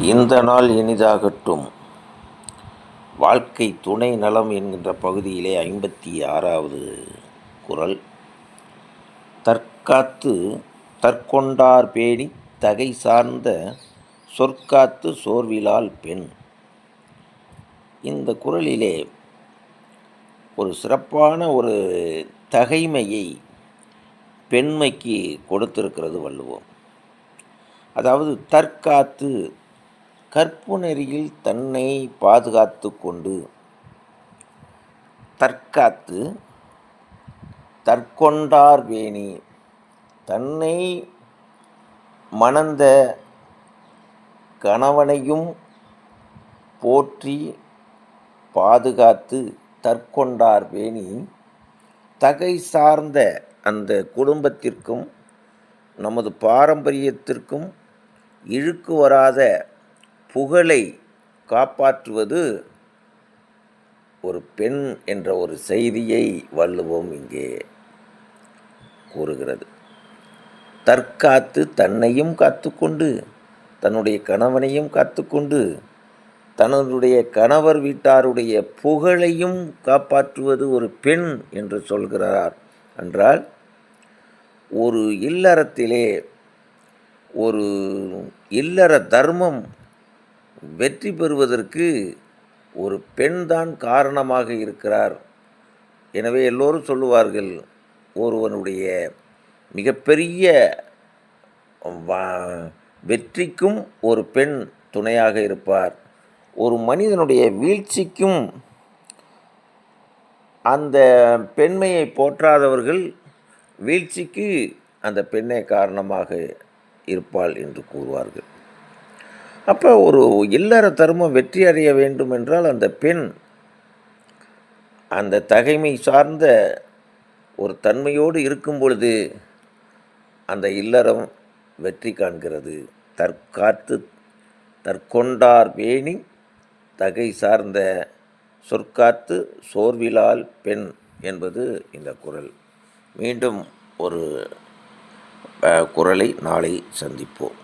இந்த நாள் இனிதாகட்டும். வாழ்க்கை துணை நலம் என்கின்ற பகுதியிலே ஐம்பத்தி ஆறாவது குறள் தற்காத்து தற்கொண்டார் பேணி தகை சார்ந்த சொற்காத்து சோர்விலால் பெண். இந்த குறளிலே ஒரு சிறப்பான ஒரு தகைமையை பெண்மைக்கு கொடுத்திருக்கிறது வள்ளுவோம். அதாவது தற்காத்து கற்பு நெறியில் தன்னை பாதுகாத்து கொண்டு தற்காத்து தற்கொண்டார் வேணி. தன்னை மணந்த கணவனையும் போற்றி பாதுகாத்து தற்கொண்டார் வேணி. தகை சார்ந்த அந்த குடும்பத்திற்கும் நமது பாரம்பரியத்திற்கும் இழுக்கு வராத புகழை காப்பாற்றுவது ஒரு பெண் என்ற ஒரு செய்தியை வள்ளுவோம் இங்கே கூறுகிறது. தற்காத்து தன்னையும் காத்துக்கொண்டு தன்னுடைய கணவனையும் காத்துக்கொண்டு தன்னுடைய கணவர் வீட்டாருடைய புகழையும் காப்பாற்றுவது ஒரு பெண் என்று சொல்கிறார். என்றால் ஒரு இல்லறத்திலே ஒரு இல்லற தர்மம் வெற்றி பெறுவதற்கு ஒரு பெண்தான் காரணமாக இருக்கிறார். எனவே எல்லோரும் சொல்லுவார்கள் ஒருவனுடைய மிகப்பெரிய வெற்றிக்கும் ஒரு பெண் துணையாக இருப்பார். ஒரு மனிதனுடைய வீழ்ச்சிக்கும் அந்த பெண்மையை போற்றாதவர்கள் வீழ்ச்சிக்கு அந்த பெண்ணே காரணமாக இருப்பாள் என்று கூறுவார்கள். அப்போ ஒரு இல்லற தர்மம் வெற்றி அடைய வேண்டும் என்றால் அந்த பெண் அந்த தகைமை சார்ந்த ஒரு தன்மையோடு இருக்கும் பொழுது அந்த இல்லறம் வெற்றி காண்கிறது. தற்காத்து தற்கொண்டார் வேணி தகை சார்ந்த சொற்காத்து சோர்விலால் பெண் என்பது இந்த குறள் மீண்டும் ஒரு குரலை நாளை சந்திப்போம்.